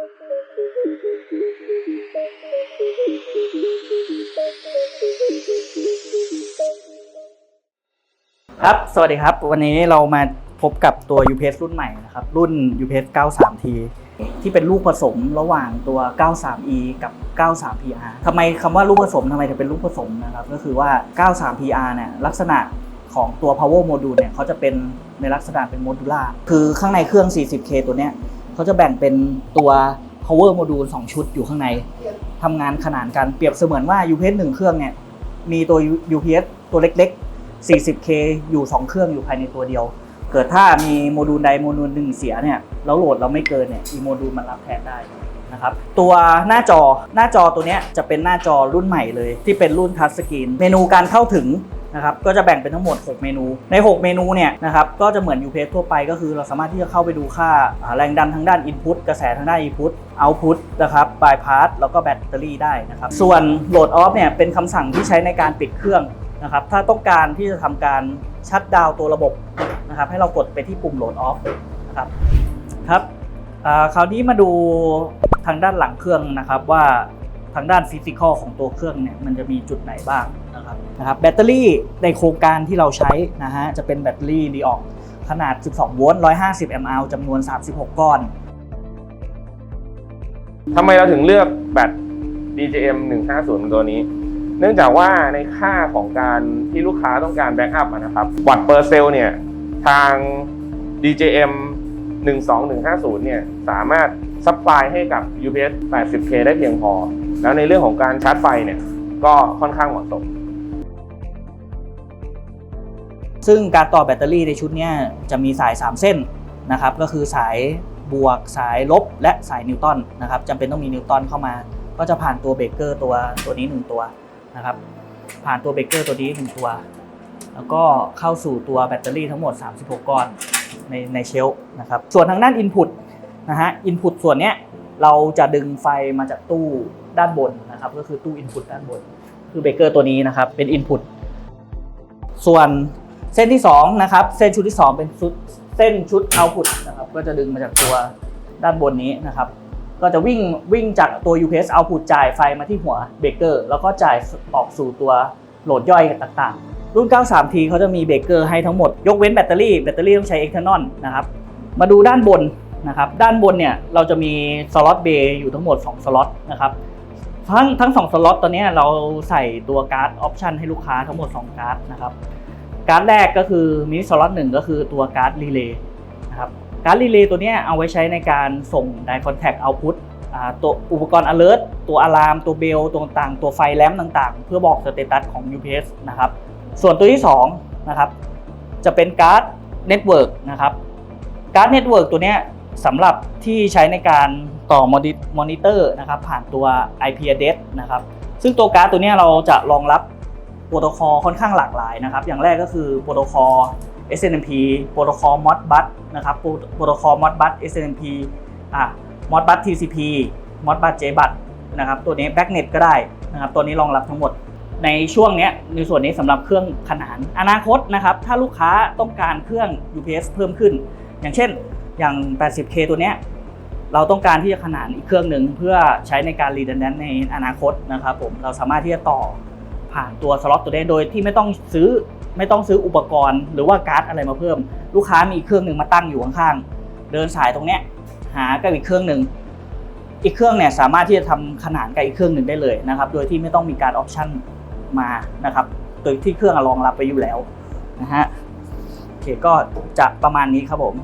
ครับ สวัสดีครับ วันนี้เรามาพบกับตัว UPS รุ่นใหม่นะครับ รุ่น UPS 93T ที่เป็นลูกผสมระหว่างตัว 93E กับ 93PR ทำไมคำว่าลูกผสมทำไมถึงเป็นลูกผสมนะครับ ก็คือว่า 93PR เนี่ยลักษณะของตัว power module เนี่ยเขาจะเป็นในลักษณะเป็นโมดูล่า คือข้างในเครื่อง 40K ตัวเนี้ย เขาจะแบ่งเป็นตัว power module 2 ชุดอยู่ข้างในทำงานขนานกันเปรียบเสมือนว่า UPS 1 เครื่องเนี่ยมีตัว UPS ตัวเล็กๆ 40K อยู่ 2 เครื่องอยู่ภายในตัวเดียว เกิดถ้ามีโมดูลใดโมดูลหนึ่งเสียเนี่ยแล้วโหลดเราไม่เกินเนี่ยอีโมดูลมันรับแทนได้นะครับตัวหน้าจอหน้าจอตัวเนี้ยจะเป็นหน้าจอรุ่นใหม่เลย ที่เป็นรุ่นทัชสกรีนเมนูการเข้าถึง นะครับก็จะแบ่งเป็นทั้งหมด 6 เมนู ใน 6 เมนูเนี่ยนะครับก็จะเหมือน UPS ทั่วไปก็คือเราสามารถที่จะเข้าไปดูค่าแรงดันทางด้าน Input กระแสทางด้าน Input Output นะครับ Bypass แล้วก็แบตเตอรี่ได้นะครับส่วน Load Off เนี่ยเป็นคำสั่งที่ใช้ในการปิดเครื่องนะครับถ้าต้องการที่จะทำการชัดดาวน์ตัวระบบนะครับให้เรากดไปที่ปุ่ม load off นะครับครับคราวนี้มาดูทางด้านหลังเครื่องนะครับว่าทางด้านฟิสิกอลของตัวเครื่องเนี่ยมันจะมีจุดไหนบ้าง ครับนะครับแบตเตอรี่ในโครงการที่เราใช้นะฮะจะเป็นแบตเตอรี่ดีออกขนาด 12 โวลต์ 150 mAh จำนวน 36 ก้อน ทำไมเราถึงเลือกแบต DJM 150 ตัวนี้ เนื่องจากว่าในค่าของการที่ลูกค้าต้องการแบ็กอัพนะครับ วัตต์เปอร์เซลเนี่ย ทาง DJM 12150 เนี่ย สามารถซัพพลายให้กับ UPS 80K ได้เพียงพอ แล้วในเรื่องของการชาร์จไฟเนี่ย ก็ค่อนข้างเหมาะสม ซึ่งการต่อแบตเตอรี่ในชุดนี้จะมีสาย 3 เส้นนะครับก็คือสายบวกสายลบและสายนิวตันนะครับจำเป็นต้องมีนิวตันเข้ามา ก็จะผ่านตัวเบรกเกอร์ตัวตัวนี้ 1 ตัวนะครับผ่านตัวเบรกเกอร์ตัวนี้ 1 ตัว แล้วก็เข้าสู่ตัวแบตเตอรี่ทั้งหมด 36 ก้อนในในเชล์นะครับส่วนทางด้าน Input นะฮะ Input ส่วนเนี้ยเราจะดึงไฟมาจากตู้ด้านบนนะครับก็คือตู้ Input ด้านบน คือเบรกเกอร์ตัวนี้นะครับเป็น Input ส่วน เส้นที่2นะครับเส้นชุดที่ 2 เป็นชุดเส้นชุด output นะครับก็จะดึงมาจากตัวด้านบนนี้นะครับก็จะวิ่งวิ่งจากตัว UPS output จ่ายไฟมาที่หัวเบรกเกอร์แล้วก็จ่ายออกสู่ตัวโหลดย่อยต่างๆ รุ่น 93T เขาจะมีเบรกเกอร์ให้ทั้งหมด ยกเว้นแบตเตอรี่แบตเตอรี่ต้องใช้ external นะครับมาดูด้านบนนะครับด้านบนเนี่ยเราจะมีสล็อตเบย์อยู่ทั้งหมด 2 สล็อตนะครับทั้งทั้ง2สล็อตตอนนี้เราใส่ตัวการ์ดออปชันให้ลูกค้าทั้งหมด 2 การ์ดนะครับ การ์ดแรกก็คือมินิสล็อตหนึ่งก็คือตัวการ์ดรีเลย์นะครับการ์ดรีเลย์ตัวนี้เอาไว้ใช้ในการส่ง Die Contact Output อ่าตัวอุปกรณ์ alert ตัวอะลามตัวเบลตัวต่างตัวไฟแลมต่างๆ เพื่อบอกสเตตัสของ UPS นะครับส่วนตัวที่2นะครับจะเป็นการ์ดเน็ตเวิร์กนะครับการ์ดเน็ตเวิร์กตัวนี้สำหรับที่ใช้ในการต่อมอนิเตอร์นะครับผ่านตัว IP address นะครับซึ่งตัวการ์ดตัวนี้เราจะรองรับ โปรโตคอลค่อนข้างหลากหลายนะครับ อย่างแรกก็คือโปรโตคอล SNMP โปรโตคอล Modbus นะครับโปรโตคอล Modbus SNMP อะ Modbus TCP Modbus JBus นะครับตัวนี้ Backnet ก็ได้นะครับตัวนี้รองรับทั้งหมดในช่วงนี้ในส่วนนี้สำหรับเครื่องขนานอนาคตนะครับถ้าลูกค้าต้องการเครื่อง UPS เพิ่มขึ้น อย่างเช่นอย่าง 80K ตัวนี้เราต้องการที่จะขนานอีกเครื่องหนึ่งเพื่อใช้ในการ redundant ในอนาคตนะครับผมเราสามารถที่จะต่อ ผ่านตัวสล็อตตัวนี้โดยที่ไม่ต้องซื้อไม่ต้องซื้ออุปกรณ์ หรือว่าการ์ดอะไรมาเพิ่ม ลูกค้ามีเครื่องหนึ่งมาตั้งอยู่ข้างๆเดินสายตรงเนี้ยหากับอีกเครื่องหนึ่งอีกเครื่องเนี่ยสามารถที่จะทำขนานกับอีกเครื่องหนึ่งได้เลยนะครับ โดยที่ไม่ต้องมีการออปชั่นมานะครับโดยที่เครื่องรองรับไปอยู่แล้วนะฮะโอเคก็จะประมาณนี้ครับผม